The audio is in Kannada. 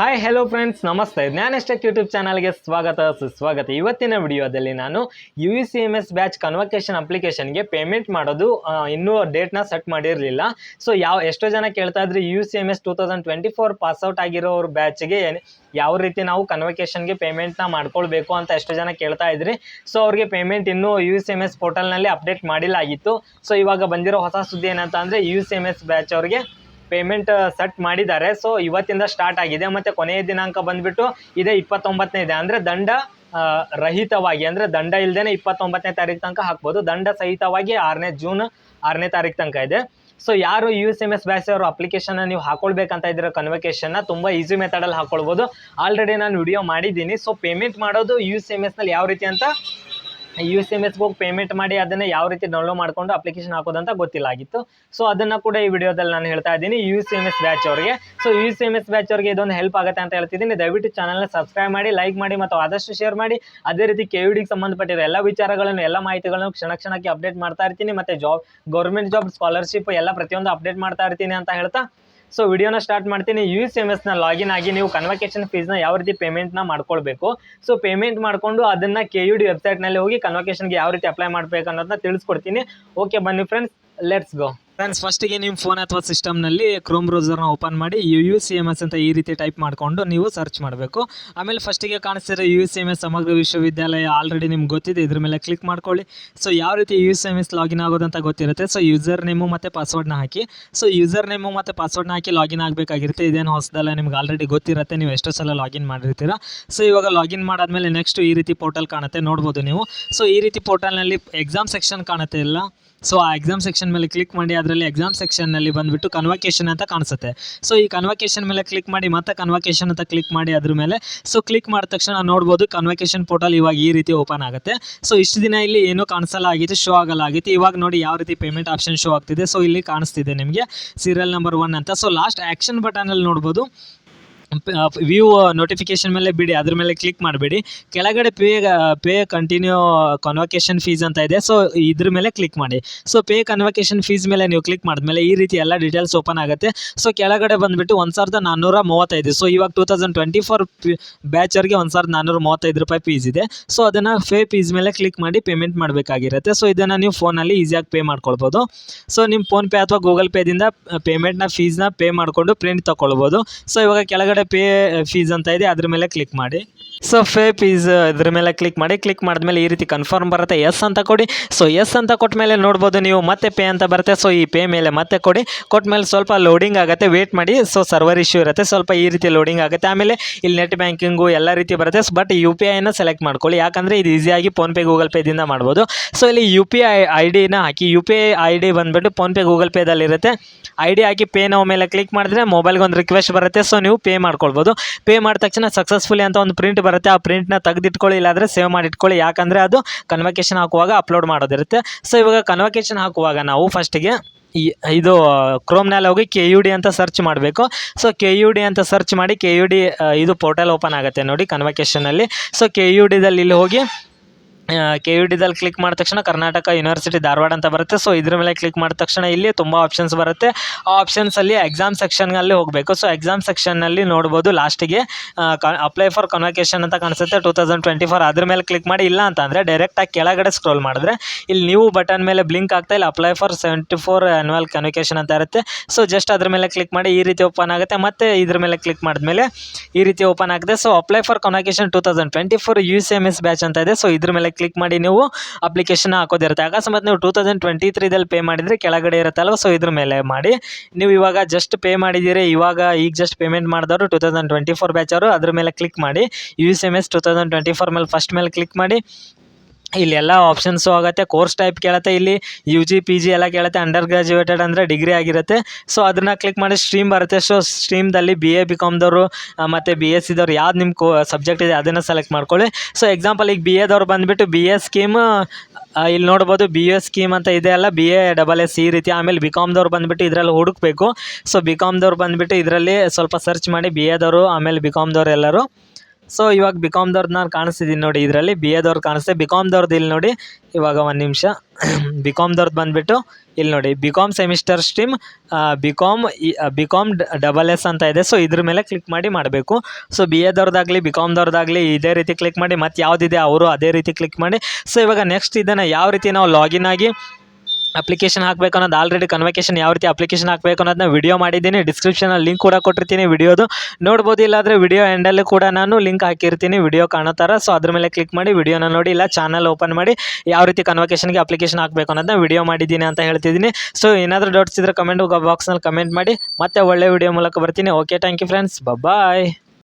ಹಾಯ್ ಹೆಲೋ ಫ್ರೆಂಡ್ಸ್ ನಮಸ್ತೆ. ಜ್ಞಾನಷ್ಟಕ್ ಯೂಟ್ಯೂಬ್ ಚಾನಲ್ಗೆ ಸ್ವಾಗತ, ಸುಸ್ವಾಗತ. ಇವತ್ತಿನ ವಿಡಿಯೋದಲ್ಲಿ ನಾನು U C M S batch convocation ಅಪ್ಲಿಕೇಶನ್ಗೆ ಪೇಮೆಂಟ್ ಮಾಡೋದು ಇನ್ನೂ ಡೇಟ್ನ ಸೆಟ್ ಮಾಡಿರಲಿಲ್ಲ. ಸೊ ಯಾವ, ಎಷ್ಟೋ ಜನ ಕೇಳ್ತಾ ಇದ್ರೆ U C M S two thousand twenty four pass out ಆಗಿರೋರ ಬ್ಯಾಚ್ಗೆ ಯಾವ ರೀತಿ ನಾವು ಕನ್ವಕೇಶನ್ಗೆ ಪೇಮೆಂಟ್ನ ಮಾಡ್ಕೊಳ್ಬೇಕು ಅಂತ ಎಷ್ಟೋ ಜನ ಕೇಳ್ತಾ ಇದ್ರಿ. ಸೊ ಅವ್ರಿಗೆ ಪೇಮೆಂಟ್ ಇನ್ನೂ ಯು ಸಿ ಎಂ ಎಸ್ ಪೋರ್ಟಲ್ನಲ್ಲಿ ಅಪ್ಡೇಟ್ ಮಾಡಿಲ್ಲ ಆಗಿತ್ತು. ಸೊ ಇವಾಗ ಬಂದಿರೋ ಹೊಸ ಸುದ್ದಿ ಏನಂತ ಅಂದರೆ U C M S batch ಅವ್ರಿಗೆ ಪೇಮೆಂಟ್ ಸೆಟ್ ಮಾಡಿದ್ದಾರೆ. ಸೊ ಇವತ್ತಿಂದ ಸ್ಟಾರ್ಟ್ ಆಗಿದೆ. ಮತ್ತು ಕೊನೆಯ ದಿನಾಂಕ ಬಂದ್ಬಿಟ್ಟು ಇದೇ ಇಪ್ಪತ್ತೊಂಬತ್ತನೇ ಇದೆ. ಅಂದರೆ ದಂಡ ರಹಿತವಾಗಿ. ಅಂದರೆ ದಂಡ ಇಲ್ಲದೇ ಇಪ್ಪತ್ತೊಂಬತ್ತನೇ ತಾರೀಕು ತನಕ ಹಾಕ್ಬೋದು. ದಂಡ ಸಹಿತವಾಗಿ ಆರನೇ ಜೂನ್, ಆರನೇ ತಾರೀಕು ತನಕ ಇದೆ. ಸೊ ಯಾರು U S M S batch ಅವರು ಅಪ್ಲಿಕೇಶನ್ನ ನೀವು ಹಾಕೊಳ್ಬೇಕಂತ ಇದ್ದೀರೋ ಕನ್ವಕೇಶನ್ನ ತುಂಬ ಈಸಿ ಮೆಥಡಲ್ಲಿ ಹಾಕೊಳ್ಬೋದು. ಆಲ್ರೆಡಿ ನಾನು ವಿಡಿಯೋ ಮಾಡಿದ್ದೀನಿ. ಸೊ ಪೇಮೆಂಟ್ ಮಾಡೋದು ಯು ಎಸ್ ಎಂ ಎಸ್ನಲ್ಲಿ ಯಾವ ರೀತಿ ಅಂತ ಯು ಎಸ್ ಎಂ ಎಸ್ಗೆ ಹೋಗಿ ಪೇಮೆಂಟ್ ಮಾಡಿ ಅದನ್ನು ಯಾವ ರೀತಿ ಡೌನ್ಲೋಡ್ ಮಾಡಿಕೊಂಡು ಅಪ್ಲಿಕೇಶನ್ ಹಾಕೋದಂತ ಗೊತ್ತಿಲ್ಲ ಆಗಿತ್ತು. ಸೊ ಅದನ್ನು ಕೂಡ ಈ ವಿಡಿಯೋದಲ್ಲಿ ನಾನು ಹೇಳ್ತಾ ಇದ್ದೀನಿ U C M S batch ಅವರಿಗೆ. So U C M S batch ಅವರಿಗೆ ಇದೊಂದು ಹೆಲ್ಪ್ ಆಗುತ್ತೆ ಅಂತ ಹೇಳ್ತಿದ್ದೀನಿ. ದಯವಿಟ್ಟು ಚಾನಲ್ನ ಸಬ್ಸ್ಕ್ರೈಬ್ ಮಾಡಿ ಲೈಕ್ ಮಾಡಿ ಮತ್ತು ಆದಷ್ಟು ಶೇರ್ ಮಾಡಿ. ಅದೇ ರೀತಿ ಕೆ ವಿಡಿಗೆ ಡಿಗೆ ಸಂಬಂಧಪಟ್ಟಿರೋ ಎಲ್ಲ ವಿಚಾರಗಳನ್ನು, ಎಲ್ಲ ಮಾಹಿತಿಗಳನ್ನು ಕ್ಷಣ ಕ್ಷಣಕ್ಕೆ ಅಪ್ಡೇಟ್ ಮಾಡ್ತಾ ಇರ್ತೀನಿ. ಮತ್ತು ಜಾಬ್ ಗೌರ್ಮೆಂಟ್ ಜಾಬ್ ಸ್ಕಾಲರ್ಶಿಪ್ ಎಲ್ಲ ಪ್ರತಿಯೊಂದು ಅಪ್ಡೇಟ್ ಮಾಡ್ತಾ ಇರ್ತೀನಿ ಅಂತ ಹೇಳ್ತಾ ಸೊ ವಿಡಿಯೋನ ಸ್ಟಾರ್ಟ್ ಮಾಡ್ತೀನಿ. ಯು ಎಸ್ ಎಂ ಎಸ್ನ ಲಾಗಿನ್ ಆಗಿ ನೀವು ಕನ್ವಕೇಶನ್ ಫೀಸ್ನ ಯಾವ ರೀತಿ ಪೇಮೆಂಟ್ನ ಮಾಡ್ಕೊಳ್ಬೇಕು. ಸೊ ಪೇಮೆಂಟ್ ಮಾಡಿಕೊಂಡು ಅದನ್ನು ಕೆ ಯು ಡಿ ವೆಬ್ಸೈಟ್ನಲ್ಲಿ ಹೋಗಿ ಕನ್ವಕೇಶನ್ಗೆ ಯಾವ ರೀತಿ ಅಪ್ಲೈ ಮಾಡಬೇಕು ಅನ್ನೋದನ್ನ ತಿಳಿಸ್ಕೊಡ್ತೀನಿ. ಓಕೆ ಬನ್ನಿ ಫ್ರೆಂಡ್ಸ್ ಲೆಟ್ಸ್ ಗೋ ಫ್ರೆಂಡ್ಸ್ ಫಸ್ಟಿಗೆ ನಿಮ್ಮ ಫೋನ್ ಅಥವಾ ಸಿಸ್ಟಮ್ನಲ್ಲಿ ಕ್ರೋಮ್ ಬ್ರೌಸರ್ನ ಓಪನ್ ಮಾಡಿ U U C M S ಅಂತ ಈ ರೀತಿ ಟೈಪ್ ಮಾಡಿಕೊಂಡು ನೀವು ಸರ್ಚ್ ಮಾಡಬೇಕು. ಆಮೇಲೆ ಫಸ್ಟಿಗೆ ಕಾಣಿಸ್ತಿರೋ ಯು ಸಿ ಎಂ ಎಸ್ ಸಮಗ್ರ ವಿಶ್ವವಿದ್ಯಾಲಯ ಆಲ್ರೆಡಿ ನಿಮ್ಗೆ ಗೊತ್ತಿದೆ. ಇದ್ರ ಮೇಲೆ ಕ್ಲಿಕ್ ಮಾಡ್ಕೊಳ್ಳಿ. ಸೊ ಯಾವ ರೀತಿ U C M S login ಆಗೋದಂತ ಗೊತ್ತಿರುತ್ತೆ. ಸೊ ಯೂಸರ್ ನೇಮು ಮತ್ತು ಪಾಸ್ವರ್ಡ್ನ ಹಾಕಿ. ಸೊ ಯೂಸರ್ ನೇಮು ಮತ್ತು ಪಾಸ್ವರ್ಡ್ನ ಹಾಕಿ ಲಾಗಿನ್ ಆಗಬೇಕಾಗಿರುತ್ತೆ. ಇದೇನು ಹೊಸದಲ್ಲ ನಿಮ್ಗೆ ಆಲ್ರೆಡಿ ಗೊತ್ತಿರುತ್ತೆ. ನೀವು ಎಷ್ಟೋ ಸಲ ಲಾಗಿನ್ ಮಾಡಿರ್ತೀರ. ಸೊ ಇವಾಗ ಲಾಗಿನ್ ಮಾಡಾದ್ಮೇಲೆ ನೆಕ್ಸ್ಟ್ ಈ ರೀತಿ ಪೋರ್ಟಲ್ ಕಾಣುತ್ತೆ. ನೋಡ್ಬೋದು ನೀವು. ಸೊ ಈ ರೀತಿ ಪೋರ್ಟಲ್ನಲ್ಲಿ ಎಕ್ಸಾಮ್ ಸೆಕ್ಷನ್ ಕಾಣುತ್ತೆ ಇಲ್ಲ ಸೊ ಆ ಎಕ್ಸಾಮ್ ಸೆಕ್ಷನ್ ಮೇಲೆ ಕ್ಲಿಕ್ ಮಾಡಿ ಅದರಲ್ಲಿ ಎಕ್ಸಾಮ್ ಸೆಕ್ಷನ್ನಲ್ಲಿ ಬಂದುಬಿಟ್ಟು ಕನ್ವಕೇಶನ್ ಅಂತ ಕಾಣಿಸುತ್ತೆ. ಸೊ ಈ ಕನ್ವಕೇಶನ್ ಮೇಲೆ ಕ್ಲಿಕ್ ಮಾಡಿ, ಮತ್ತೆ ಕನ್ವಕೇಶನ್ ಅಂತ ಕ್ಲಿಕ್ ಮಾಡಿ ಅದ್ರ ಮೇಲೆ. ಸೊ ಕ್ಲಿಕ್ ಮಾಡಿದ ತಕ್ಷಣ ನೋಡ್ಬೋದು ಕನ್ವಕೇಶನ್ ಪೋರ್ಟಲ್ ಇವಾಗ ಈ ರೀತಿ ಓಪನ್ ಆಗುತ್ತೆ. ಸೊ ಇಷ್ಟು ದಿನ ಇಲ್ಲಿ ಏನೂ ಕಾಣಿಸಲ್ಲ ಆಗಿತ್ತು ಶೋ ಆಗಲ್ಲ ಆಗಿತ್ತು ಇವಾಗ ನೋಡಿ ಯಾವ ರೀತಿ ಪೇಮೆಂಟ್ ಆಪ್ಷನ್ ಶೋ ಆಗ್ತಿದೆ. ಸೊ ಇಲ್ಲಿ ಕಾಣಿಸ್ತಿದೆ ನಿಮಗೆ ಸೀರಿಯಲ್ ನಂಬರ್ ಒನ್ ಅಂತ. ಸೊ ಲಾಸ್ಟ್ ಆ್ಯಕ್ಷನ್ ಬಟನಲ್ಲಿ ನೋಡ್ಬೋದು. ವ್ಯೂ ನೋಟಿಫಿಕೇಶನ್ ಮೇಲೆ ಬಿಡಿ, ಅದ್ರ ಮೇಲೆ ಕ್ಲಿಕ್ ಮಾಡಬೇಡಿ. ಕೆಳಗಡೆ pay pay continue convocation fees ಅಂತ ಇದೆ ಸೊ ಇದ್ರ ಮೇಲೆ ಕ್ಲಿಕ್ ಮಾಡಿ. ಸೊ ಪೇ ಕನ್ವಕೇಶನ್ ಫೀಸ್ ಮೇಲೆ ನೀವು ಕ್ಲಿಕ್ ಮಾಡಿದ್ಮೇಲೆ ಈ ರೀತಿ ಎಲ್ಲ ಡೀಟೇಲ್ಸ್ ಓಪನ್ ಆಗುತ್ತೆ. ಸೊ ಕೆಳಗಡೆ ಬಂದುಬಿಟ್ಟು ಒಂದು ಸಾವಿರದ ನಾನ್ನೂರ ಮೂವತ್ತೈದು. ಸೊ ಇವಾಗ ಟೂ ತೌಸಂಡ್ ಟ್ವೆಂಟಿ ಫೋರ್ ಬ್ಯಾಚರ್ಗೆ ಒಂದು ಸಾವಿರದ ನಾನ್ನೂರ ಮೂವತ್ತೈದು ರೂಪಾಯಿ ಫೀಸ್ ಇದೆ. ಸೊ ಅದನ್ನು ಪೇ ಫೀಸ್ ಮೇಲೆ ಕ್ಲಿಕ್ ಮಾಡಿ ಪೇಮೆಂಟ್ ಮಾಡಬೇಕಾಗಿರುತ್ತೆ. ಸೊ ಇದನ್ನು ನೀವು ಫೋನಲ್ಲಿ ಈಸಿಯಾಗಿ ಪೇ ಮಾಡ್ಕೊಳ್ಬೋದು. ಸೊ ನಿಮ್ಮ ಫೋನ್ಪೇ ಅಥವಾ ಗೂಗಲ್ ಪೇದಿಂದ ಪೇಮೆಂಟ್ನ ಫೀಸ್ನ ಪೇ ಮಾಡಿಕೊಂಡು ಪ್ರಿಂಟ್ ತೊಗೊಳ್ಬೋದು. ಸೊ ಇವಾಗ ಕೆಳಗಡೆ ಪೇ ಫೀಸ್ ಅಂತ ಇದೆ, ಅದ್ರ ಮೇಲೆ ಕ್ಲಿಕ್ ಮಾಡಿ. ಸೊ ಫೇ ಫೀಸ್ ಇದ್ರ ಮೇಲೆ ಕ್ಲಿಕ್ ಮಾಡಿ. ಕ್ಲಿಕ್ ಮಾಡಿದ್ಮೇಲೆ ಈ ರೀತಿ ಕನ್ಫರ್ಮ್ ಬರುತ್ತೆ. ಎಸ್ ಅಂತ ಕೊಡಿ. ಸೊ ಎಸ್ ಅಂತ ಕೊಟ್ಟ ಮೇಲೆ ನೋಡ್ಬೋದು ನೀವು ಮತ್ತೆ ಪೇ ಅಂತ ಬರುತ್ತೆ. ಸೊ ಈ ಪೇ ಮೇಲೆ ಮತ್ತೆ ಕೊಡಿ. ಕೊಟ್ಟ ಮೇಲೆ ಸ್ವಲ್ಪ ಲೋಡಿಂಗ್ ಆಗುತ್ತೆ. ವೇಟ್ ಮಾಡಿ. ಸೊ ಸರ್ವರ್ ಇಶ್ಯೂ ಇರುತ್ತೆ. ಸ್ವಲ್ಪ ಈ ರೀತಿ ಲೋಡಿಂಗ್ ಆಗುತ್ತೆ. ಆಮೇಲೆ ಇಲ್ಲಿ ನೆಟ್ ಬ್ಯಾಂಕಿಂಗು ಎಲ್ಲ ರೀತಿ ಬರುತ್ತೆ. ಬಟ್ ಯು ಪಿ ಐನ ಸೆಲೆಕ್ಟ್ ಮಾಡ್ಕೊಳ್ಳಿ. ಯಾಕಂದರೆ ಇದು ಈಸಿಯಾಗಿ ಫೋನ್ಪೇ ಗೂಗಲ್ ಪೇದಿಂದ ಮಾಡ್ಬೋದು. ಸೊ ಇಲ್ಲಿ ಯು ಪಿ ಐ ಐ ಡಿನ ಹಾಕಿ. U P I I D ಬಂದುಬಿಟ್ಟು ಫೋನ್ಪೇ ಗೂಗಲ್ ಪೇದಲ್ಲಿರುತ್ತೆ ಐ ಡಿ ಹಾಕಿ ಪೇ ನಾವು ಮೇಲೆ ಕ್ಲಿಕ್ ಮಾಡಿದ್ರೆ ಮೊಬೈಲ್ಗೆ ಒಂದು ರಿಕ್ವೆಸ್ಟ್ ಬರುತ್ತೆ. ಸೊ ನೀವು ಪೇ ಮಾಡ್ಕೊಳ್ಬೋದು. ಪೇ ಮಾಡಿದ ತಕ್ಷಣ ಸಕ್ಸಸ್ಫುಲಿ ಅಂತ ಒಂದು ಪ್ರಿಂಟ್ ಬರುತ್ತೆ. ಆ ಪ್ರಿಂಟ್ನ ತೆಗೆದಿಟ್ಕೊಳ್ಳಿ, ಇಲ್ಲಾಂದರೆ ಸೇವ್ ಮಾಡಿಟ್ಕೊಳ್ಳಿ. ಯಾಕಂದರೆ ಅದು ಕನ್ವಕೇಶನ್ ಹಾಕುವಾಗ ಅಪ್ಲೋಡ್ ಮಾಡೋದಿರುತ್ತೆ. ಸೊ ಇವಾಗ ಕನ್ವಕೇಶನ್ ಹಾಕುವಾಗ ನಾವು ಫಸ್ಟಿಗೆ ಈ ಇದು ಕ್ರೋಮ್ನಲ್ಲಿ ಹೋಗಿ ಕೆ ಯು ಡಿ ಅಂತ ಸರ್ಚ್ ಮಾಡಬೇಕು. ಸೊ ಕೆ ಯು ಡಿ ಅಂತ ಸರ್ಚ್ ಮಾಡಿ ಕೆ ಯು ಡಿ ಇದು ಪೋರ್ಟಲ್ ಓಪನ್ ಆಗುತ್ತೆ ನೋಡಿ ಕನ್ವಕೇಶನಲ್ಲಿ ಸೊ ಕೆ ಯು ಡಿದಲ್ಲಿ ಇಲ್ಲಿ ಹೋಗಿ ಕೆ ಯು ಡಿದಲ್ಲಿ ಕ್ಲಿಕ್ ಮಾಡಿದ ತಕ್ಷಣ ಕರ್ನಾಟಕ ಯೂನಿವರ್ಸಿಟಿ ಧಾರವಾಡ ಅಂತ ಬರುತ್ತೆ. ಸೊ ಇದ್ರ ಮೇಲೆ ಕ್ಲಿಕ್ ಮಾಡಿದ ತಕ್ಷಣ ಇಲ್ಲಿ ತುಂಬ ಆಪ್ಷನ್ಸ್ ಬರುತ್ತೆ. ಆ ಆಪ್ಷನ್ಸಲ್ಲಿ ಎಕ್ಸಾಮ್ ಸೆಕ್ಷನ್ನಲ್ಲಿ ಹೋಗಬೇಕು. ಸೊ ಎಕ್ಸಾಮ್ ಸೆಕ್ಷನ್ನಲ್ಲಿ ನೋಡ್ಬೋದು ಲಾಸ್ಟಿಗೆ ಅಪ್ಲೈ ಫಾರ್ ಕನ್ವಕೇಶನ್ ಅಂತ ಕಾಣಿಸುತ್ತೆ ಟೂ ತೌಸಂಡ್ ಟ್ವೆಂಟಿ ಫೋರ್ ಅದ್ರ ಮೇಲೆ ಕ್ಲಿಕ್ ಮಾಡಿ, ಇಲ್ಲ ಅಂತಂದರೆ ಡೈರೆಕ್ಟಾಗಿ ಕೆಳಗಡೆ ಸ್ಕ್ರೋಲ್ ಮಾಡಿದ್ರೆ ಇಲ್ಲಿ ನೀವು ಬಟನ್ ಮೇಲೆ ಬ್ಲಿಂಕ್ ಆಗ್ತಾ ಇಲ್ಲ apply for seventy four annual convocation ಅಂತ ಇರುತ್ತೆ. ಸೊ ಜಸ್ಟ್ ಅದ್ರ ಮೇಲೆ ಕ್ಲಿಕ್ ಮಾಡಿ, ಈ ರೀತಿ ಓಪನ್ ಆಗುತ್ತೆ. ಮತ್ತೆ ಇದ್ರ ಮೇಲೆ ಕ್ಲಿಕ್ ಮಾಡಿದ್ಮೇಲೆ ಈ ರೀತಿ ಓಪನ್ ಆಗುತ್ತೆ so apply for convocation two thousand twenty four U C M S batch ಅಂತ ಇದೆ. ಸೊ ಇದ್ರ ಮೇಲೆ ಕ್ಲಿಕ್ ಮಾಡಿ ನೀವು ಅಪ್ಲಿಕೇಶನ್ ಹಾಕೋದಿರುತ್ತೆ. ಅಕಸ್ಮಾತ್ ನೀವು ಟೂ ತೌಸಂಡ್ ಟ್ವೆಂಟಿ ತ್ರೀದಲ್ಲಿ ಪೇ ಮಾಡಿದರೆ ಕೆಳಗಡೆ ಇರುತ್ತಲ್ವ? ಸೊ ಇದ್ರ ಮೇಲೆ ಮಾಡಿ. ನೀವು ಇವಾಗ ಜಸ್ಟ್ ಪೇ ಮಾಡಿದ್ದೀರಿ. ಇವಾಗ ಈಗ ಜಸ್ಟ್ ಪೇಮೆಂಟ್ ಮಾಡಿದವರು two thousand twenty four batch ಅವರು. ಅದ್ರ ಮೇಲೆ ಕ್ಲಿಕ್ ಮಾಡಿ. U C M S two thousand twenty four ಮೇಲೆ ಫಸ್ಟ್ ಮೇಲೆ ಕ್ಲಿಕ್ ಮಾಡಿ. ಇಲ್ಲಿ ಎಲ್ಲ ಆಪ್ಷನ್ಸು ಆಗುತ್ತೆ. ಕೋರ್ಸ್ ಟೈಪ್ ಕೇಳುತ್ತೆ ಇಲ್ಲಿ. ಯು ಜಿ ಪಿ ಜಿ ಎಲ್ಲ ಕೇಳುತ್ತೆ. ಅಂಡರ್ ಗ್ರಾಜುಯೇಟೆಡ್ ಅಂದರೆ ಡಿಗ್ರಿ ಆಗಿರುತ್ತೆ. ಸೊ ಅದನ್ನು ಕ್ಲಿಕ್ ಮಾಡಿ ಸ್ಟ್ರೀಮ್ ಬರುತ್ತೆ. ಸೊ ಸ್ಟ್ರೀಮ್ದಲ್ಲಿ ಬಿ ಎ ಬಿ ಕಾಮ್ದವರು ಮತ್ತು ಬಿ ಎಸ್ ಸಿದವ್ರು ಯಾವ್ದು ನಿಮ್ಮ ಕೋ ಸಬ್ಜೆಕ್ಟ್ ಇದೆ ಅದನ್ನು ಸೆಲೆಕ್ಟ್ ಮಾಡ್ಕೊಳ್ಳಿ. ಸೊ ಎಕ್ಸಾಂಪಲ್ ಈಗ ಬಿ ಎದವ್ರು ಬಂದುಬಿಟ್ಟು ಬಿ ಎ ಸ್ಕೀಮ್ ಇಲ್ಲಿ ನೋಡ್ಬೋದು ಬಿ ಎ ಸ್ಕೀಮ್ ಅಂತ ಇದೆ ಅಲ್ಲ. ಬಿ ಎ ಡಬಲ್ ಎಸ್ ಈ ರೀತಿ. ಆಮೇಲೆ ಬಿ ಕಾಮ್ದವ್ರು ಬಂದುಬಿಟ್ಟು ಇದರಲ್ಲಿ ಹುಡುಕಬೇಕು. ಸೊ ಬಿ ಕಾಮ್ದವ್ರು ಬಂದುಬಿಟ್ಟು ಇದರಲ್ಲಿ ಸ್ವಲ್ಪ ಸರ್ಚ್ ಮಾಡಿ ಬಿ ಎದವರು ಆಮೇಲೆ ಬಿ ಕಾಮ್ದವ್ರು ಎಲ್ಲರೂ ಸೊ ಇವಾಗ ಬಿ ಕಾಮ್ದವ್ರದ್ದು ನಾನು ಕಾಣಿಸ್ತಿದ್ದೀನಿ ನೋಡಿ, ಇದರಲ್ಲಿ ಬಿ ಎದವ್ರು ಕಾಣಿಸ್ತೆ ಬಿ ಕಾಮ್ದವ್ರದ್ದು ಇಲ್ಲಿ ನೋಡಿ, ಇವಾಗ ಒಂದು ನಿಮಿಷ. ಬಿ ಕಾಮ್ದವ್ರದ್ದು ಬಂದುಬಿಟ್ಟು ಇಲ್ಲಿ ನೋಡಿ B com semester stream B com B com double S ಅಂತ ಇದೆ. ಸೊ ಇದ್ರ ಮೇಲೆ ಕ್ಲಿಕ್ ಮಾಡಿ ಮಾಡಬೇಕು. ಸೊ ಬಿ ಎದವ್ರದ್ದಾಗಲಿ ಬಿ ಕಾಮ್ದವ್ರದ್ದಾಗಲಿ ಇದೇ ರೀತಿ ಕ್ಲಿಕ್ ಮಾಡಿ ಮತ್ತು ಯಾವುದಿದೆ, ಅವರು ಅದೇ ರೀತಿ ಕ್ಲಿಕ್ ಮಾಡಿ. ಸೊ ಇವಾಗ ನೆಕ್ಸ್ಟ್ ಇದನ್ನು ಯಾವ ರೀತಿ ನಾವು ಲಾಗಿನ್ ಆಗಿ ಅಪ್ಲಿಕೇಶನ್ ಹಾಕಬೇಕು ಅನ್ನೋದು ಆಲ್ರೆಡಿ ಕನ್ವಕೇಶನ್ ಯಾವ ರೀತಿ ಅಪ್ಲಿಕೇಶನ್ ಹಾಕಬೇಕು ಅನ್ನೋದನ್ನ ವಿಡಿಯೋ ಮಾಡಿದ್ದೀನಿ. ಡಿಸ್ಕ್ರಿಪ್ಷನಲ್ಲಿ ಲಿಂಕ್ ಕೂಡ ಕೊಟ್ಟಿರ್ತೀನಿ ವಿಡಿಯೋದು ನೋಡ್ಬೋದು, ಇಲ್ಲಾದರೆ ವಿಡಿಯೋ ಎಂಡಲ್ಲಿ ಕೂಡ ನಾನು ಲಿಂಕ್ ಹಾಕಿರ್ತೀನಿ ವಿಡಿಯೋ ಕಾಣೋ ಥರ ಸೊ ಅದ್ರ ಮೇಲೆ ಕ್ಲಿಕ್ ಮಾಡಿ ವಿಡಿಯೋನ ನೋಡಿ, ಇಲ್ಲ ಚಾನಲ್ ಓಪನ್ ಮಾಡಿ, ಯಾವ ರೀತಿ ಕನ್ವಕೇಶನ್ಗೆ ಅಪ್ಲಿಕೇಶನ್ ಹಾಕಬೇಕು ಅನ್ನೋದನ್ನ ವಿಡಿಯೋ ಮಾಡಿದ್ದೀನಿ ಅಂತ ಹೇಳ್ತಿದ್ದೀನಿ. ಸೊ ಏನಾದರೂ ಡೌಟ್ಸ್ ಇದ್ದರೆ ಕಮೆಂಟ್ ಬಾಕ್ಸ್ನಲ್ಲಿ ಕಮೆಂಟ್ ಮಾಡಿ. ಮತ್ತೆ ಒಳ್ಳೆ ವಿಡಿಯೋ ಮೂಲಕ ಬರ್ತೀನಿ. Okay thank you friends bye